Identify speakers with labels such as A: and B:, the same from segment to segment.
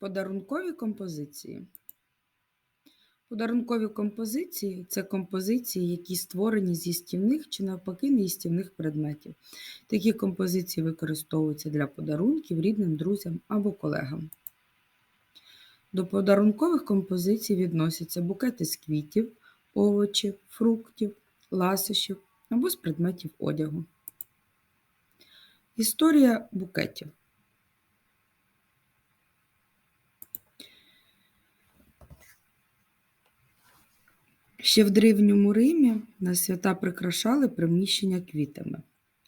A: Подарункові композиції. Подарункові композиції це композиції, які створені з їстівних чи навпаки неїстівних предметів. Такі композиції використовуються для подарунків рідним, друзям або колегам. До подарункових композицій відносяться букети з квітів, овочів, фруктів, ласощів або з предметів одягу. Історія букетів. Ще в Древньому Римі на свята прикрашали приміщення квітами,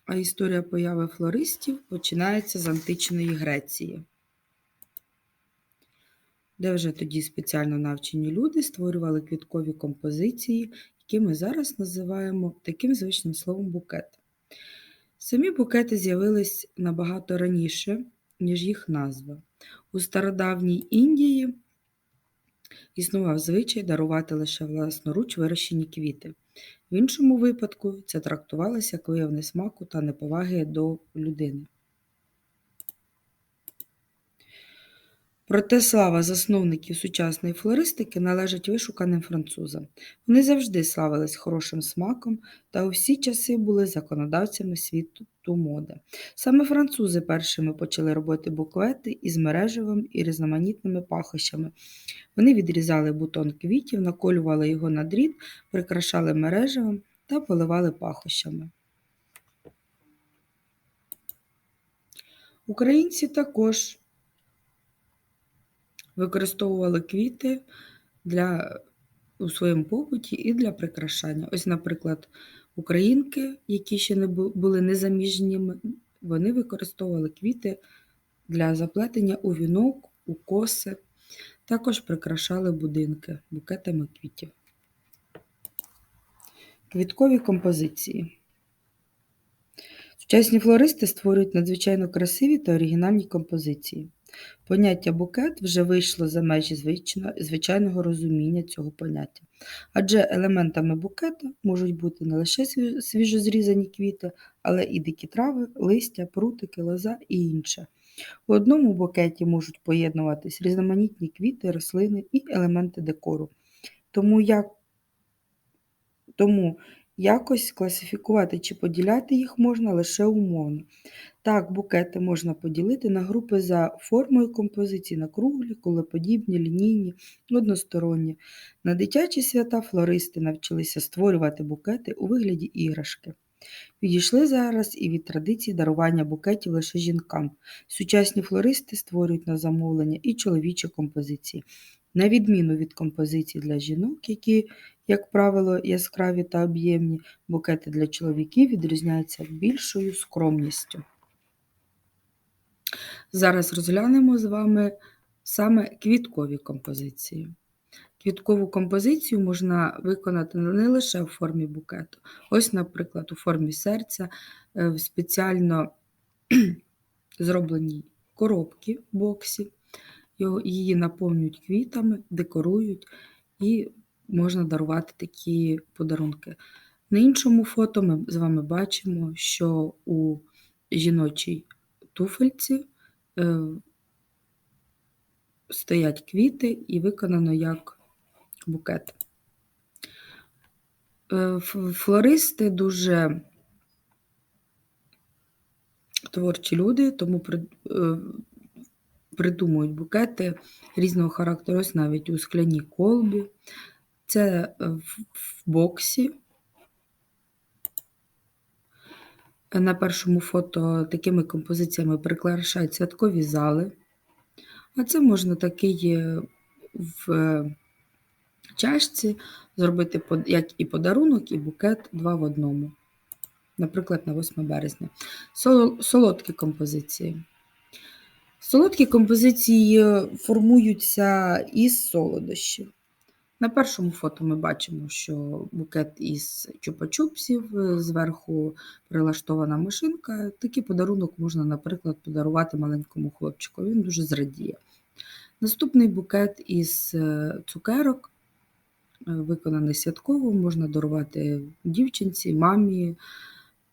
A: а історія появи флористів починається з античної Греції, де вже тоді спеціально навчені люди створювали квіткові композиції, які ми зараз називаємо таким звичним словом букет. Самі букети з'явились набагато раніше, ніж їх назва. У стародавній Індії існував звичай дарувати лише власноруч вирощені квіти. В іншому випадку це трактувалося як вияв несмаку та неповаги до людини. Проте слава засновників сучасної флористики належить вишуканим французам. Вони завжди славились хорошим смаком та у всі часи були законодавцями світу моди. Саме французи першими почали робити буквети із мережевим і різноманітними пахощами. Вони відрізали бутон квітів, наколювали його на дріт, прикрашали мережевим та поливали пахощами. Українці також використовували квіти для, у своєму побуті і для прикрашання. Ось, наприклад, українки, які ще не були незаміжніми, вони використовували квіти для заплетення у вінок, у коси, також прикрашали будинки букетами квітів. Квіткові композиції. Сучасні флористи створюють надзвичайно красиві та оригінальні композиції. Поняття букет вже вийшло за межі звичайного розуміння цього поняття, адже елементами букета можуть бути не лише свіжозрізані квіти, але і дикі трави, листя, прутики, лоза і інше. У одному букеті можуть поєднуватись різноманітні квіти, рослини і елементи декору. Тому як тому Якось класифікувати чи поділяти їх можна лише умовно. Так, букети можна поділити на групи за формою композиції на круглі, кулеподібні, лінійні, односторонні. На дитячі свята флористи навчилися створювати букети у вигляді іграшки. Відійшли зараз і від традиції дарування букетів лише жінкам. Сучасні флористи створюють на замовлення і чоловічі композиції. На відміну від композицій для жінок, які, як правило, яскраві та об'ємні, букети для чоловіків відрізняються більшою скромністю. Зараз розглянемо з вами саме квіткові композиції. Квіткову композицію можна виконати не лише в формі букету. Ось, наприклад, у формі серця е, в спеціально зробленій коробці боксі. Її наповнюють квітами, декорують і можна дарувати такі подарунки. На іншому фото ми з вами бачимо, що у жіночій туфельці е, стоять квіти і виконано як букет. Е, флористи дуже творчі люди, тому е, придумують букети різного характеру, ось навіть у скляній колбі. Це е, в боксі. На першому фото такими композиціями прикрашають святкові зали. А це можна такий в чашці зробити як і подарунок, і букет два в одному. Наприклад, на 8 березня. Солодкі композиції. Солодкі композиції формуються із солодощів. На першому фото ми бачимо, що букет із чупа-чупсів, зверху прилаштована машинка. Такий подарунок можна, наприклад, подарувати маленькому хлопчику. Він дуже зрадіє. Наступний букет із е, цукерок, е, виконаний святково, можна дарувати дівчинці, мамі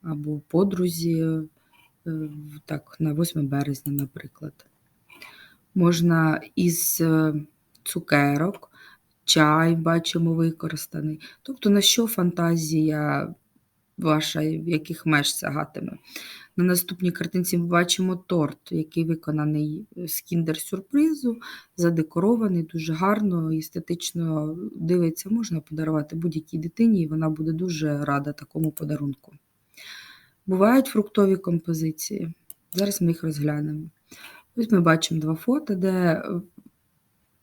A: або подрузі, так, на 8 березня, наприклад. можна із е, цукерок, чай бачимо використаний. Тобто, на що фантазія ваша, в яких меж сягатиме. На наступній картинці ми бачимо торт, який виконаний з кіндер-сюрпризу, задекорований, дуже гарно, естетично дивиться, можна подарувати будь-якій дитині, і вона буде дуже рада такому подарунку. Бувають фруктові композиції. Зараз ми їх розглянемо. Ось ми бачимо два фото, де е,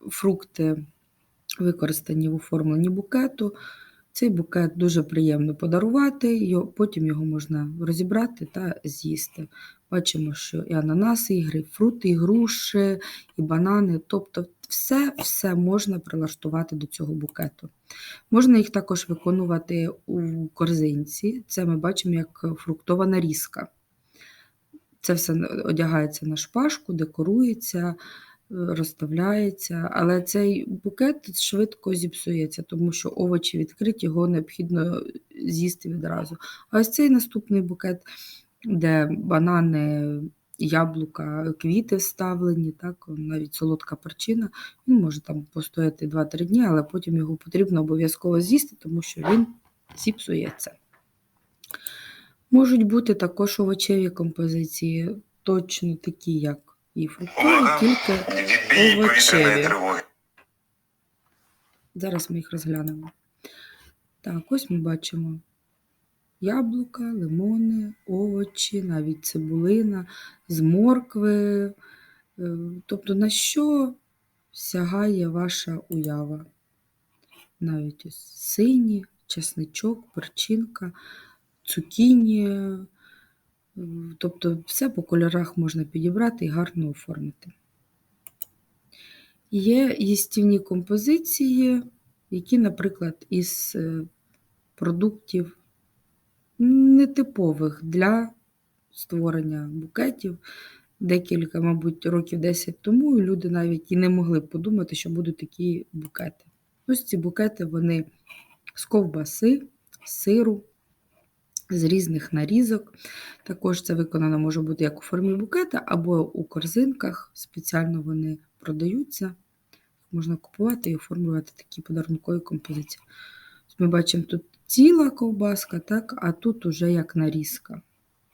A: фрукти використані в оформленні букету. Цей букет дуже приємно подарувати, потім його можна розібрати та з'їсти. Бачимо, що і ананаси, і грейпфрути, і груші, і банани. Тобто все, все можна прилаштувати до цього букету. Можна їх також виконувати у корзинці. Це ми бачимо як фруктова нарізка. Це все одягається на шпажку, декорується, е, розставляється, але цей букет швидко зіпсується, тому що овочі відкриті, його необхідно з'їсти відразу. А ось цей наступний букет, де банани, яблука, квіти вставлені, так, навіть солодка перчина, він може там постояти 2-3 дні, але потім його потрібно обов'язково з'їсти, тому що він зіпсується. Можуть бути також овочеві композиції, точно такі, як і фруктові, тільки овочеві. Зараз ми їх розглянемо. Так, ось ми бачимо яблука, лимони, овочі, навіть цибулина, з моркви. Е, Тобто, на що сягає ваша уява? Навіть ось сині, чесничок, перчинка, цукіні. Тобто все по кольорах можна підібрати і гарно оформити. Є їстівні композиції, які, наприклад, із е, продуктів нетипових для створення букетів. Декілька, мабуть, років 10 тому люди навіть і не могли подумати, що будуть такі букети. Ось ці букети вони з ковбаси, сиру, з різних нарізок. Також це виконано може бути як у формі букета, або у корзинках. Спеціально вони продаються. Можна купувати і оформлювати такі подарункові композиції. Ми бачимо тут ціла ковбаска, так, а тут уже як нарізка.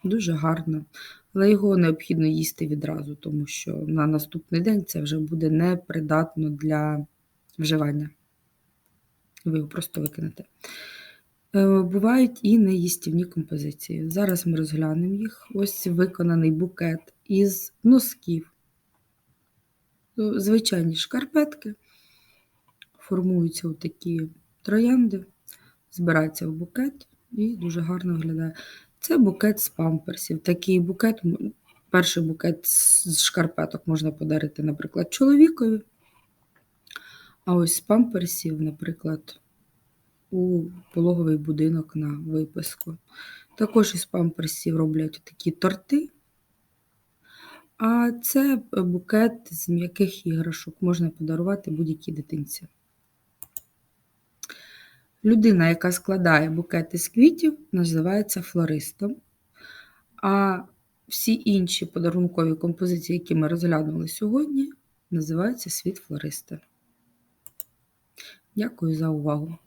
A: Дуже гарно. Але його необхідно їсти відразу, тому що на наступний день це вже буде непридатно для вживання. Ви його просто викинете. Е, Бувають і неїстівні композиції. Зараз ми розглянемо їх. Ось виконаний букет із носків. Ну, Звичайні шкарпетки. Формуються такі троянди, збираються в букет і дуже гарно виглядає. Це букет з памперсів. Такий букет, перший букет з шкарпеток можна подарити, наприклад, чоловікові. А ось з памперсів, наприклад, у пологовий будинок на виписку. Також із памперсів роблять такі торти. А це букет з м'яких іграшок можна подарувати будь-якій дитинці. Людина, яка складає букети з квітів, називається флористом. А всі інші подарункові композиції, які ми розглянули сьогодні, називаються світ флориста. Дякую за увагу!